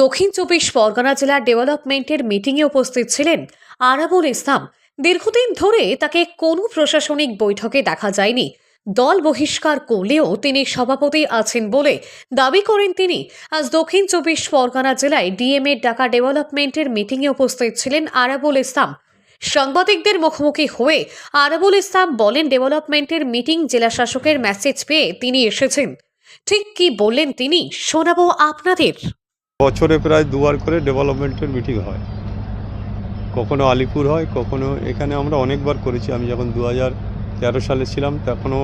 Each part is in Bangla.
দক্ষিণ চব্বিশ পরগনা জেলার ডেভেলপমেন্টের মিটিংয়ে উপস্থিত ছিলেন আরাবুল ইসলাম। দীর্ঘদিন ধরে তাকে কোনো প্রশাসনিক বৈঠকে দেখা যায়নি। দল বহিষ্কার করলেও তিনি সভাপতি আছেন বলে দাবি করেন তিনি। আজ দক্ষিণ চব্বিশ পরগনা জেলায় ডিএমএ ডাকা ডেভেলপমেন্টের মিটিংয়ে উপস্থিত ছিলেন আরাবুল ইসলাম। সাংবাদিকদের মুখোমুখি হয়ে আরাবুল ইসলাম বলেন, ডেভেলপমেন্টের মিটিং জেলা শাসকের মেসেজ পেয়ে তিনি এসেছেন। ঠিক কি বললেন তিনি, শোনাবো আপনাদের। বছরে প্রায় দুবার করে ডেভেলপমেন্টের মিটিং হয়। কখনো আলিপুর হয়, কখনো এখানে আমরা অনেকবার করেছি। আমি যখন দু হাজার তেরো সালে ছিলাম, তখনও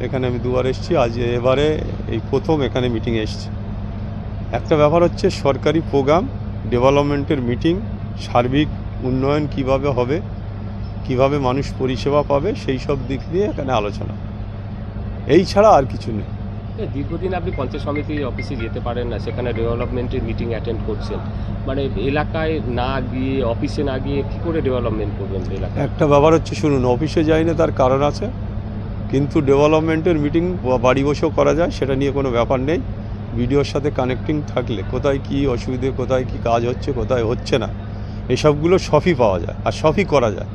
এখানে আমি দুবার এসেছি। আজ এবারে এই প্রথম এখানে মিটিং এসেছি। একটা ব্যাপার হচ্ছে, সরকারি প্রোগ্রাম ডেভেলপমেন্টের মিটিং সার্বিক উন্নয়ন কীভাবে হবে, কীভাবে মানুষ পরিষেবা পাবে, সেই সব দিক নিয়ে এখানে আলোচনা। এই ছাড়া আর কিছু নেই। দীর্ঘদিন আপনি পঞ্চায়েত সমিতির অফিসে যেতে পারেন না, সেখানে ডেভেলপমেন্টের মিটিং অ্যাটেন্ড করছেন। মানে এলাকায় না গিয়ে অফিসে না গিয়ে কী করে ডেভেলপমেন্ট করবেন এলাকায়? একটা ব্যাপার হচ্ছে, শুনুন অফিসে যাই না তার কারণ আছে, কিন্তু ডেভেলপমেন্টের মিটিং বাড়ি বসেও করা যায়, সেটা নিয়ে কোনো ব্যাপার নেই। ভিডিওর সাথে কানেক্টিং থাকলে, কোথায় কি অসুবিধে, কোথায় কি কাজ হচ্ছে, কোথায় হচ্ছে না, এসবগুলো সবই পাওয়া যায়, আর সবই করা যায়।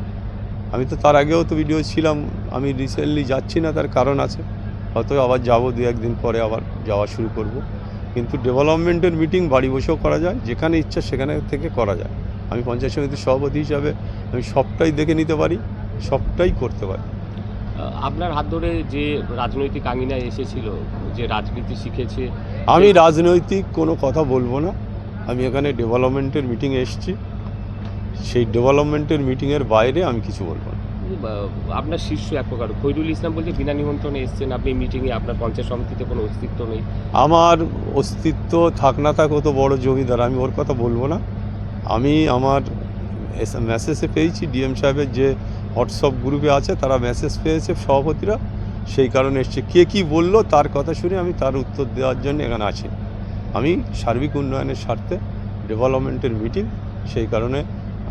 আমি তো তার আগেও তো ভিডিও ছিলাম, আমি রিসেন্টলি যাচ্ছি না, তার কারণ আছে। হয়তো আবার যাব দু একদিন পরে আবার যাওয়া শুরু করব। কিন্তু ডেভেলপমেন্টের মিটিং বাড়ি বসেও করা যায় যেখানে ইচ্ছা সেখানে থেকে করা যায়। আমি পঞ্চায়েত সমিতির সভাপতি হিসাবে আমি সবটাই দেখে নিতে পারি সবটাই করতে পারি। আপনার হাত ধরে যে রাজনৈতিক আঙিনায় এসেছিল যে রাজনীতি শিখেছে আমি রাজনৈতিক কোনো কথা বলব না। আমি এখানে ডেভেলপমেন্টের মিটিংয়ে এসেছি। সেই ডেভেলপমেন্টের মিটিংয়ের বাইরে আমি কিছু বলব না। আপনার শীর্ষ এক প্রকার। খৈরুল ইসলাম বলছে বিনা নিমন্ত্রণে এসছেন, আপনি মিটিংয়ে আপনার পঞ্চায়েত সমিতিতে কোনো অস্তিত্ব নেই। আমার অস্তিত্ব থাক না থাক ও তো বড় জমিদার, আমি ওর কথা বলব না। আমি আমার মেসেজে পেয়েছি ডিএম সাহেবের যে হোয়াটসঅ্যাপ গ্রুপে আছে, তারা মেসেজ পেয়েছে সভাপতিরা। সেই কারণে এসছে। কে কি বলল তার কথা শুনে আমি তার উত্তর দেওয়ার জন্য এখানে আছি। আমি সার্বিক উন্নয়নের স্বার্থে ডেভেলপমেন্টের মিটিং সেই কারণে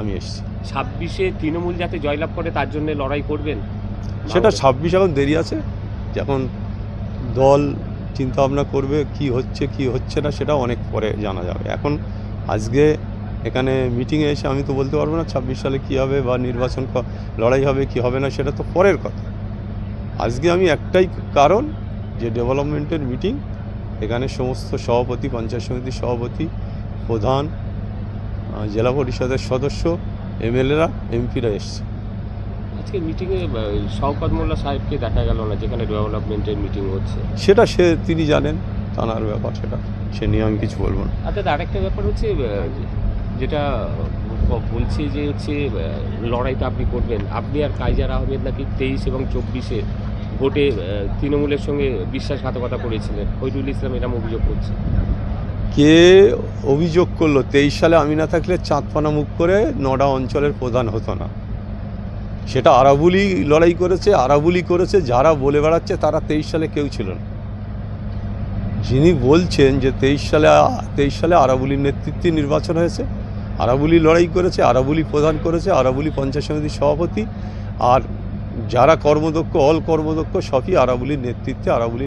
আমি এসেছি। ছাব্বিশে তৃণমূল যাতে জয়লাভ করে তার জন্য লড়াই করবেন? সেটা ছাব্বিশ এখন দেরি আছে যখন দল চিন্তা ভাবনা করবে কি হচ্ছে কি হচ্ছে না সেটা অনেক পরে জানা যাবে। এখন আজকে এখানে মিটিংয়ে এসে আমি তো বলতে পারব না ছাব্বিশ সালে কী হবে বা নির্বাচন লড়াই হবে কি হবে না সেটা তো পরের কথা। আজকে আমি একটাই কারণ যে ডেভেলপমেন্টের মিটিং এখানে সমস্ত সভাপতি পঞ্চায়েত সমিতির সভাপতি প্রধান জেলা পরিষদের সদস্য এমএলএরা এমপিরা এসছে। আজকে মিটিংয়ে শওকত মোল্লা সাহেবকে দেখা গেল না যেখানে ডেভেলপমেন্টের মিটিং হচ্ছে? সেটা সে তিনি জানেন তানার ব্যাপার সেটা। সে নিয়ে আমি কিছু বলব না। অর্থাৎ আরেকটা ব্যাপার হচ্ছে যেটা বলছে যে হচ্ছে লড়াইটা আপনি করবেন। আপনি আর কাইজার আহমেদ নাকি তেইশ এবং চব্বিশে ভোটে তৃণমূলের সঙ্গে বিশ্বাসঘাতকতা করেছিলেন। ফৈরুল ইসলাম এরকম অভিযোগ করছে। কে অভিযোগ করল? তেইশ সালে আমি না থাকলে চাঁদপানা মুখ করে নডা অঞ্চলের প্রধান হতো না। সেটা আরাবুলি লড়াই করেছে, আরাবুলি করেছে, যারা বলে বেড়াচ্ছে তারা তেইশ সালে কেউ ছিল না। যিনি বলছেন যে তেইশ সালে তেইশ সালে আরাবুলির নেতৃত্বে নির্বাচন হয়েছে, আরাবুলি লড়াই করেছে, আরাবুলি প্রধান করেছে, আরাবুলি পঞ্চায়েত সমিতির সভাপতি, আর যারা কর্মদক্ষ, অল কর্মদক্ষ, সবই আরাবুলির নেতৃত্বে, আরাবুলি